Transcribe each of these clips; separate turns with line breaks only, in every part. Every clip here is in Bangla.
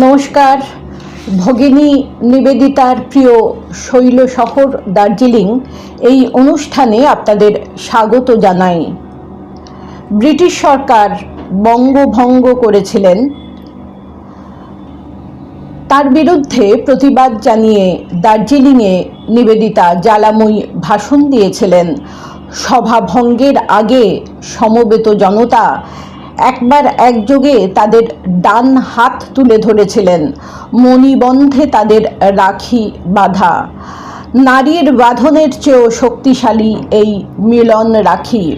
নমস্কার, ভগিনী নিবেদিতার প্রিয় শৈল শহর দার্জিলিং এই অনুষ্ঠানে আপনাদের স্বাগত জানাই। ব্রিটিশ সরকার বঙ্গভঙ্গ করেছিলেন। তার বিরুদ্ধে প্রতিবাদ জানিয়ে দার্জিলিংয়ে নিবেদিতা জ্বালাময়ী ভাষণ দিয়েছিলেন। সভা ভঙ্গের আগে সমবেত জনতা একবার একযোগে তাদের ডান হাত তুলে ধরেছিলেন। মণিবন্ধে তাদের রাখি বাঁধা। নারীর বাঁধনের চেয়েও শক্তিশালী এই মিলন রাখি।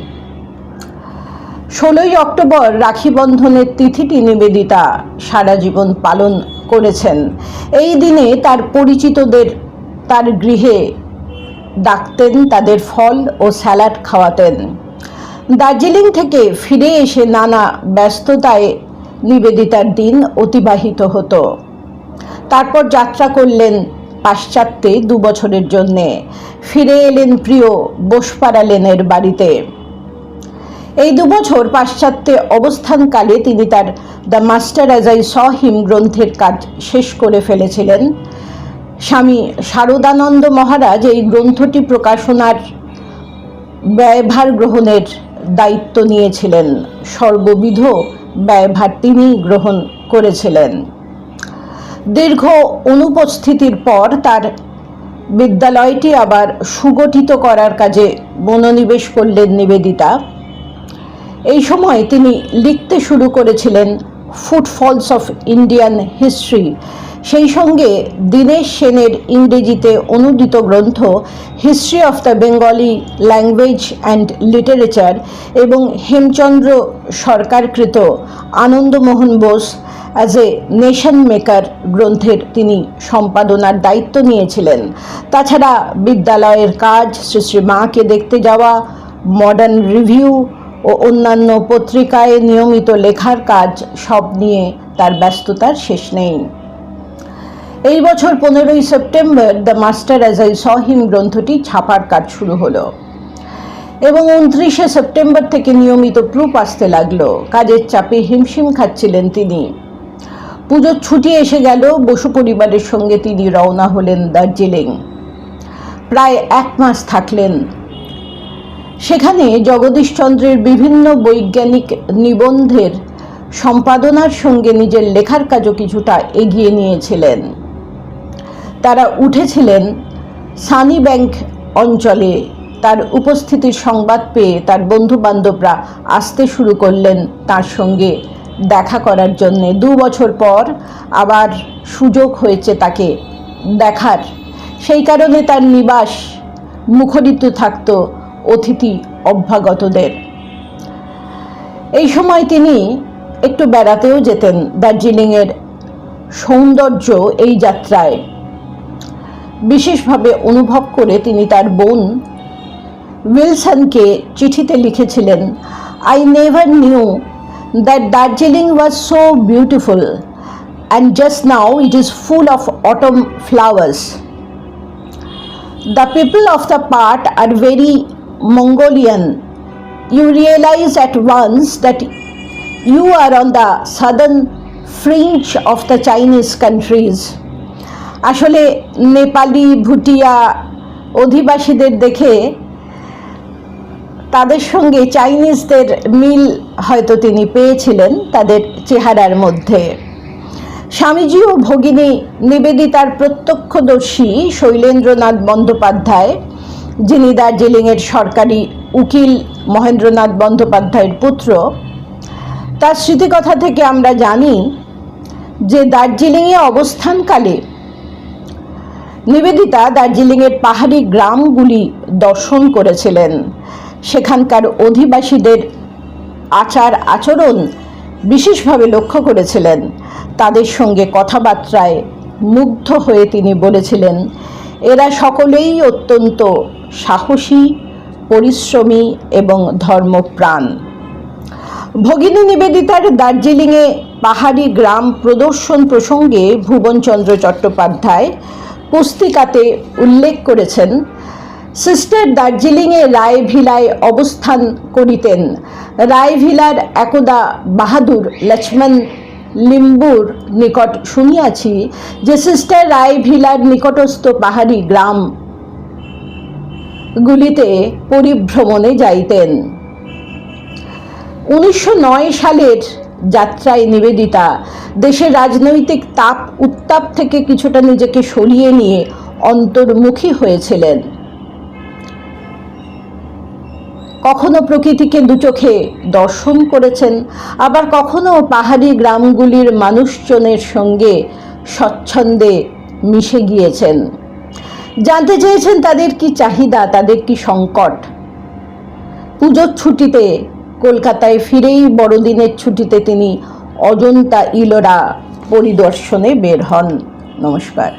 ষোলোই অক্টোবর রাখি বন্ধনের তিথিটি নিবেদিতা সারা জীবন পালন করেছেন। এই দিনে তার পরিচিতদের তার গৃহে ডাকতেন, তাদের ফল ও স্যালাড খাওয়াতেন। দার্জিলিং থেকে ফিরে এসে নানা ব্যস্ততায় নিবেদিতার দিন অতিবাহিত হতো। তারপর যাত্রা করলেন পাশ্চাত্যে দু বছরের জন্যে। ফিরে এলেন প্রিয় বোসপাড়া লেনের বাড়িতে। এই দুবছর পাশ্চাত্যে অবস্থানকালে তিনি তার the master as I saw him গ্রন্থের কাজ শেষ করে ফেলেছিলেন। স্বামী শারদানন্দ মহারাজ এই গ্রন্থটি প্রকাশনার ব্যয়ভার গ্রহণের দায়িত্ব নিয়েছিলেন। সর্ববিধ ব্যয়ভার তিনি গ্রহণ করেছিলেন। দীর্ঘ অনুপস্থিতির পর তার বিদ্যালয়টি আবার সুগঠিত করার কাজে মনোনিবেশ করলেন নিবেদিতা। এই সময় তিনি লিখতে শুরু করেছিলেন, ফুটফলস অফ ইন্ডিয়ান হিস্ট্রি সেই সঙ্গে দীনেশ সেনের ইংরেজিতে অনুদিত গ্রন্থ, history of the Bengali language and literature এবং Hemchandra সরকারকৃত Anandamohan Bose as a nation maker গ্রন্থের তিনি সম্পাদনার দায়িত্ব নিয়েছিলেন। তাছাড়া বিদ্যালয়ের কাজ, শ্রী শ্রী মাকে দেখতে যাওয়া মডার্ন রিভিউ ও অন্যান্য পত্রিকায় নিয়মিত লেখার কাজ সব নিয়ে তার ব্যস্ততার শেষ নেই। এই বছর পনেরোই September the master as I saw him গ্রন্থটি ছাপার কাজ শুরু হলো এবং উনত্রিশে সেপ্টেম্বর থেকে নিয়মিত প্রুফ আসতে লাগল। কাজের চাপে হিমশিম খাচ্ছিলেন তিনি। পুজোর ছুটি এসে গেল, বসু পরিবারের সঙ্গে তিনি রওনা হলেন দার্জিলিং। প্রায় এক মাস থাকলেন। সেখানে জগদীশচন্দ্রের বিভিন্ন বৈজ্ঞানিক নিবন্ধের সম্পাদনার সঙ্গে নিজের লেখার কাজও কিছুটা এগিয়ে নিয়েছিলেন। তারা উঠেছিলেন সানি ব্যাংক অঞ্চলে। তার উপস্থিতির সংবাদ পেয়ে তার বন্ধু বান্ধবরা আসতে শুরু করলেন তার সঙ্গে। দেখা করার জন্যে দু বছর পর আবার সুযোগ হয়েছে তাকে দেখার। সেই কারণে তার নিবাস মুখরিত থাকত অতিথি অভ্যাগতদের। এই সময় তিনি একটু বেড়াতেও যেতেন দার্জিলিংয়ের সৌন্দর্য এই যাত্রায়। বিশেষভাবে অনুভব করে তিনি তার বোন উইলসনকে চিঠিতে লিখেছিলেন I never knew that Darjeeling was so beautiful and just now it is full of autumn flowers The people of the part are very Mongolian. You realize at once that you are on the southern fringe of the Chinese countries. আসলে নেপালি ভুটিয়া অধিবাসীদের দেখে তাদের সঙ্গে চাইনিজদের মিল হয়তো তিনি পেয়েছিলেন তাদের চেহারার মধ্যে। স্বামীজি ও ভগিনী নিবেদিতার প্রত্যক্ষদর্শী শৈলেন্দ্রনাথ বন্দ্যোপাধ্যায়, যিনি দার্জিলিংয়ের সরকারি উকিল মহেন্দ্রনাথ বন্দ্যোপাধ্যায়ের পুত্র, তার স্মৃতিকথা থেকে আমরা জানি যে দার্জিলিংয়ে অবস্থানকালে নিবেদিতা দার্জিলিংয়ের পাহাড়ি গ্রামগুলি দর্শন করেছিলেন। সেখানকার অধিবাসীদের আচার আচরণ বিশেষভাবে লক্ষ্য করেছিলেন। তাদের সঙ্গে কথাবার্তায় মুগ্ধ হয়ে তিনি বলেছিলেন, এরা সকলেই অত্যন্ত সাহসী, পরিশ্রমী এবং ধর্মপ্রাণ। ভগিনী নিবেদিতার দার্জিলিংয়ে পাহাড়ি গ্রাম প্রদর্শন প্রসঙ্গে ভুবনচন্দ্র চট্টোপাধ্যায় পুস্তিকাতে উল্লেখ করেছেন, সিস্টার দার্জিলিংয়ে রায়ভিলায় অবস্থান করিতেন। রায়ভিলার একদা বাহাদুর লক্ষ্মণ লিম্বুর নিকট শুনিয়াছি যে সিস্টার রায় ভিলার নিকটস্থ পাহাড়ি গ্রাম গুলিতে পরিভ্রমণে যাইতেন। উনিশশো নয় সালের যাত্রায় নিবেদিতা। দেশের রাজনৈতিক তাপ, উত্তাপ থেকে কিছুটা নিজেকে সরিয়ে নিয়ে অন্তর্মুখী হয়েছিলেন। কখনো প্রকৃতিকে দুচোখে দর্শন করেছেন, আবার কখনো পাহাড়ি গ্রামগুলির মানুষজনের সঙ্গে স্বচ্ছন্দে মিশে গিয়েছেন। জানতে চেয়েছেন তাদের কি চাহিদা, তাদের কি সংকট। পুজোর ছুটিতে কলকাতায় ফিরেই বড়দিনের ছুটিতে তিনি অজন্তা ইলোরা পরিদর্শনে বের হন। নমস্কার।